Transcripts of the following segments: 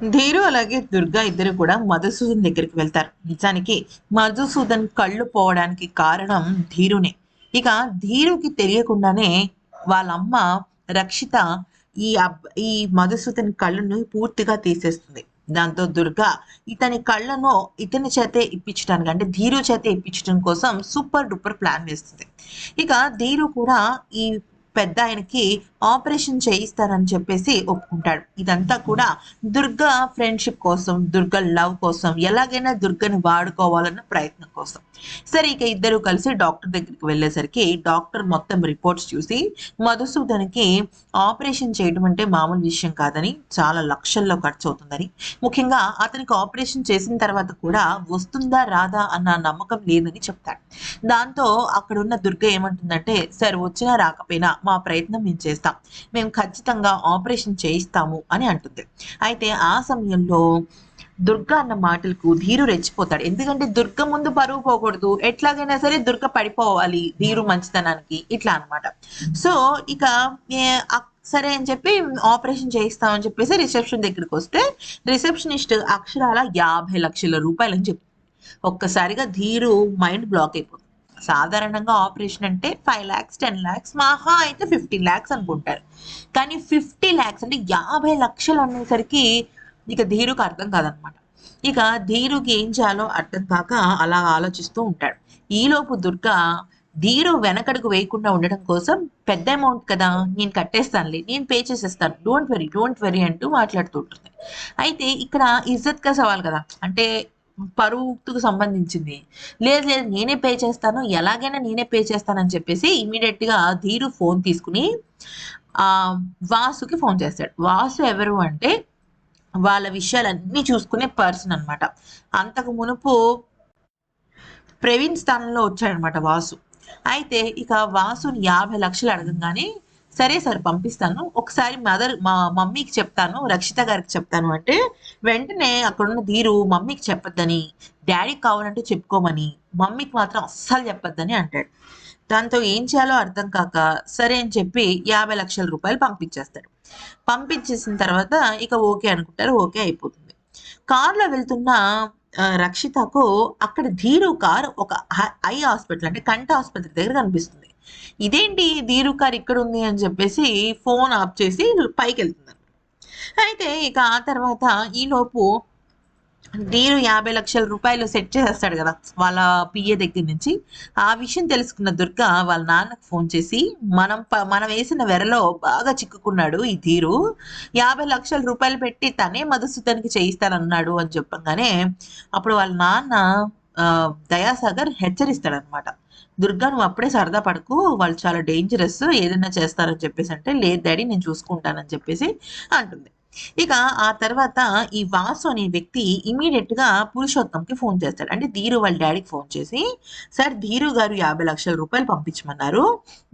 ధీరు అలాగే దుర్గా ఇద్దరు కూడా మధుసూదన్ దగ్గరికి వెళ్తారు. నిజానికి మధుసూదన్ కళ్ళు పోవడానికి కారణం ధీరునే. ఇక ధీరుకి తెలియకుండానే వాళ్ళ అమ్మ రక్షిత ఈ అబ్ ఈ మధుసూదన్ కళ్ళను పూర్తిగా తీసేస్తుంది. దాంతో దుర్గా ఇతని కళ్ళను ఇతని చేతే ఇప్పించడానికి అంటే ధీరు చేతే ఇప్పించడం కోసం సూపర్ డూపర్ ప్లాన్ వేస్తుంది. ఇక ధీరు కూడా ఈ పెద్ద ఆయనకి ఆపరేషన్ చేయిస్తారని చెప్పేసి ఒప్పుకుంటాడు. ఇదంతా కూడా దుర్గా ఫ్రెండ్షిప్ కోసం దుర్గ లవ్ కోసం ఎలాగైనా దుర్గని వాడుకోవాలన్న ప్రయత్నం కోసం. సరే ఇక ఇద్దరు కలిసి డాక్టర్ దగ్గరికి వెళ్ళేసరికి డాక్టర్ మొత్తం రిపోర్ట్స్ చూసి మధుసూదన్కి ఆపరేషన్ చేయడం అంటే మామూలు విషయం కాదని చాలా లక్షల్లో ఖర్చు అవుతుందని ముఖ్యంగా అతనికి ఆపరేషన్ చేసిన తర్వాత కూడా వస్తుందా రాదా అన్న నమ్మకం లేదని చెప్తాడు. దాంతో అక్కడ ఉన్న దుర్గ ఏమంటుందంటే సరే వచ్చినా రాకపోయినా మా ప్రయత్నం మేము చేస్తాం. మేము ఖచ్చితంగా ఆపరేషన్ చేయిస్తాము అని అంటుంది. అయితే ఆ సమయంలో దుర్గ అన్న మాటలకు ధీరు రెచ్చిపోతాడు. ఎందుకంటే దుర్గ ముందు పరువు పోకూడదు. ఎట్లాగైనా సరే దుర్గ పడిపోవాలి ధీరు మంచితనానికి ఇట్లా అన్నమాట. సో ఇక సరే అని చెప్పి ఆపరేషన్ చేయిస్తామని చెప్పేసి రిసెప్షన్ దగ్గరికి వస్తే రిసెప్షనిస్ట్ అక్షరాల యాభై లక్షల రూపాయలు అని ఒక్కసారిగా ధీరు మైండ్ బ్లాక్ అయిపోతుంది. సాధారణంగా ఆపరేషన్ అంటే ఫైవ్ ల్యాక్స్ టెన్ ల్యాక్స్ మహా అయితే ఫిఫ్టీన్ ల్యాక్స్ అనుకుంటారు. కానీ ఫిఫ్టీ ల్యాక్స్ అంటే యాభై లక్షలు అనేసరికి ఇక ధీరుకు అర్థం కాదనమాట. ఇక ధీరుకి ఏం చేయాలో అర్థం కాక అలా ఆలోచిస్తూ ఉంటాడు. ఈలోపు దుర్గా ధీరు వెనకడుగు వేయకుండా ఉండడం కోసం పెద్ద అమౌంట్ కదా నేను కట్టేస్తానులే నేను పే చేసేస్తాను డోంట్ వెరీ డోంట్ వెరీ అంటూ మాట్లాడుతూ ఉంటుంది. అయితే ఇక్కడ ఇజ్జత్ కా సవాల్ కదా అంటే పరువుకు సంబంధించింది. లేదు లేదు నేనే పే చేస్తాను ఎలాగైనా నేనే పే చేస్తానని చెప్పేసి ఇమీడియట్గా ధీరు ఫోన్ తీసుకుని వాసుకి ఫోన్ చేస్తాడు. వాసు ఎవరు అంటే వాళ్ళ విషయాలన్నీ చూసుకునే పర్సన్ అనమాట అంతకు మునుపు ప్రవీణ్ స్థానంలో వచ్చాడనమాట వాసు. అయితే ఇక వాసుని యాభై లక్షలు అడగంగానే సరే సార్ పంపిస్తాను. ఒకసారి మదర్ మా మమ్మీకి చెప్తాను రక్షిత గారికి చెప్తాను అంటే వెంటనే అక్కడున్న ధీరు మమ్మీకి చెప్పొద్దని డాడీకి కావాలంటే చెప్పుకోమని మమ్మీకి మాత్రం అస్సలు చెప్పొద్దని అంటాడు. దాంతో ఏం చేయాలో అర్థం కాక సరే అని చెప్పి యాభై లక్షల రూపాయలు పంపించేస్తాడు. పంపించేసిన తర్వాత ఇక ఓకే అనుకుంటారు ఓకే అయిపోతుంది. కార్లో వెళ్తున్న రక్షితకు అక్కడ ధీరు కార్ ఒక ఐ హాస్పిటల్ అంటే కంటి ఆసుపత్రి దగ్గర కనిపిస్తుంది. ఇదేంటి ధీరు కార్ ఇక్కడ ఉంది అని చెప్పేసి ఫోన్ ఆఫ్ చేసి పైకి వెళ్తున్నారు అయితే ఇక ఆ తర్వాత ఈలోపు డీను యాభై లక్షల రూపాయలు సెట్ చేసేస్తాడు కదా వాళ్ళ పిఏ దగ్గర నుంచి. ఆ విషయం తెలుసుకున్న దుర్గ వాళ్ళ నాన్నకు ఫోన్ చేసి మనం ప- మనం వేసిన వెరలో బాగా చిక్కుకున్నాడు ఈ ధీరు. యాభై లక్షల రూపాయలు పెట్టి తనే మధుసూదన్కి చేయిస్తానన్నాడు అని చెప్పగానే అప్పుడు వాళ్ళ నాన్న ఆ, దయాసాగర్ హెచ్చరిస్తాడనమాట. దుర్గా నువ్వు అప్పుడే సరదా పడకు. వాళ్ళు చాలా డేంజరస్. ఏదైనా చేస్తారని చెప్పేసి అంటే లేదు డాడీ నేను చూసుకుంటానని చెప్పేసి అంటుంది. ఇక ఆ తర్వాత ఈ వాసు అనే వ్యక్తి ఇమీడియట్గా పురుషోత్తంకి ఫోన్ చేస్తాడు. అంటే ధీరు వాళ్ళ డాడీకి ఫోన్ చేసి సార్ ధీరు గారు యాభై లక్షల రూపాయలు పంపించమన్నారు.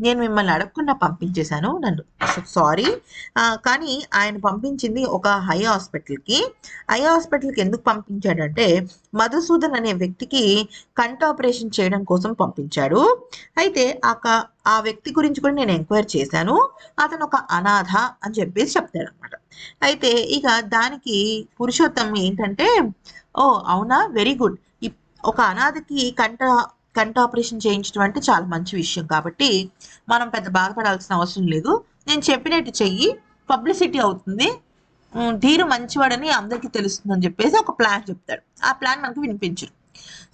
నేను మిమ్మల్ని అడగకుండా పంపించేశాను. నన్ను సారీ కానీ ఆయన పంపించింది ఒక హై హాస్పిటల్కి హై హాస్పిటల్కి ఎందుకు పంపించాడంటే మధుసూదన్ అనే వ్యక్తికి కంట ఆపరేషన్ చేయడం కోసం పంపించాడు. అయితే ఆ ఆ వ్యక్తి గురించి కూడా నేను ఎంక్వైరీ చేశాను. అతను ఒక అనాథ అని చెప్పేసి చెప్తాడు అనమాట అయితే ఇక దానికి పురుషోత్తం ఏంటంటే ఓ అవునా? వెరీ గుడ్ ఒక అనాథకి కంట కంట ఆపరేషన్ చేయించడం అంటే చాలా మంచి విషయం కాబట్టి మనం పెద్ద బాధపడాల్సిన అవసరం లేదు. నేను చెప్పినట్టు చెయ్యి. పబ్లిసిటీ అవుతుంది. ధీరు మంచివాడని అందరికీ తెలుస్తుందని చెప్పేసి ఒక ప్లాన్ చెప్తాడు. ఆ ప్లాన్ మనకు వినిపించరు.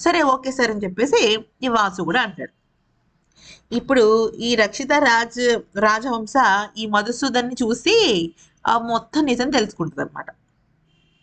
సరే ఓకే సార్ అని చెప్పేసి ఈ వాసు కూడా అంటాడు. ఇప్పుడు ఈ రక్షిత రాజ్ రాజవంశ ఈ మధుసూదన్ని చూసి మొత్తం నిజం తెలుసుకుంటుంది అనమాట